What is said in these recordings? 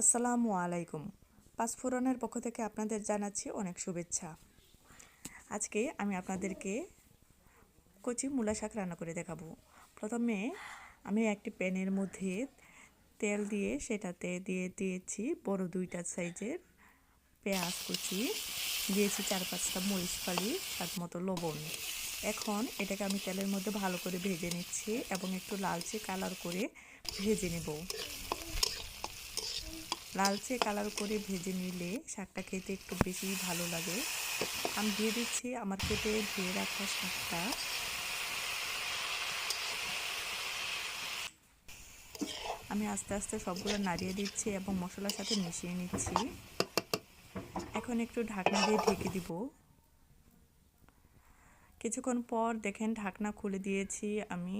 আসসালামু আলাইকুম। পাঁচফোড়নের পক্ষ থেকে আপনাদের জানাচ্ছি অনেক শুভেচ্ছা। আজকে আমি আপনাদেরকে কচি মূলা শাক রান্না করে দেখাবো। প্রথমে আমি একটি প্যানের মধ্যে তেল দিয়ে সেটাতে দিয়ে দিয়েছি বড় দুইটা সাইজের পেঁয়াজ কুচি, দিয়েছি চার পাঁচটা মরিচ ফালি, স্বাদ মতো লবণ। এখন এটাকে আমি তেলের মধ্যে ভালো করে ভেজে নিচ্ছি এবং একটু লালচে কালার করে ভেজে নেব। লালচে কালার করে ভেজে নিলে শাকটা খেতে একটু বেশি ভালো লাগে। আমি দিয়ে দিচ্ছি আমার কেটে ধুয়ে রাখা শাকটা। আমি আস্তে আস্তে সবগুলো নাড়িয়ে দিচ্ছি এবং মশলার সাথে মিশিয়ে নিচ্ছি। এখন একটু ঢাকনা দিয়ে ঢেকে দিব। কিছুক্ষণ পর দেখেন ঢাকনা খুলে দিয়েছি আমি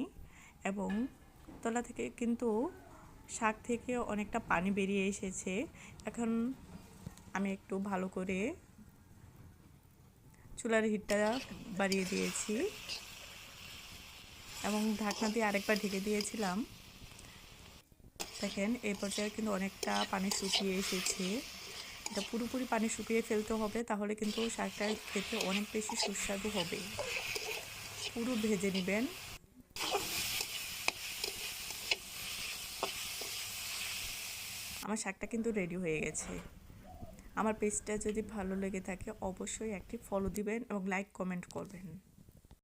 এবং তলা থেকে কিন্তু শাক থেকে অনেকটা পানি বেরিয়ে এসেছে। এখন আমি একটু ভালো করে চুলার হিটটা বাড়িয়ে দিয়েছি এবং ঢাকনা দিয়ে আরেকবার ঢেকে দিয়েছিলাম। দেখেন এই পর্যায়ে কিন্তু অনেকটা পানি শুকিয়ে এসেছে। এটা পুরোপুরি পানি শুকিয়ে ফেলতে হবে, তাহলে কিন্তু শাকটা খেতে অনেক বেশি সুস্বাদু হবে। পুরো ভেজে নেবেন। আমার শাকটা কিন্তু রেডি হয়ে গেছে। আমার পেজটা যদি ভালো লেগে থাকে, অবশ্যই একটি ফলো দিবেন এবং লাইক কমেন্ট করবেন।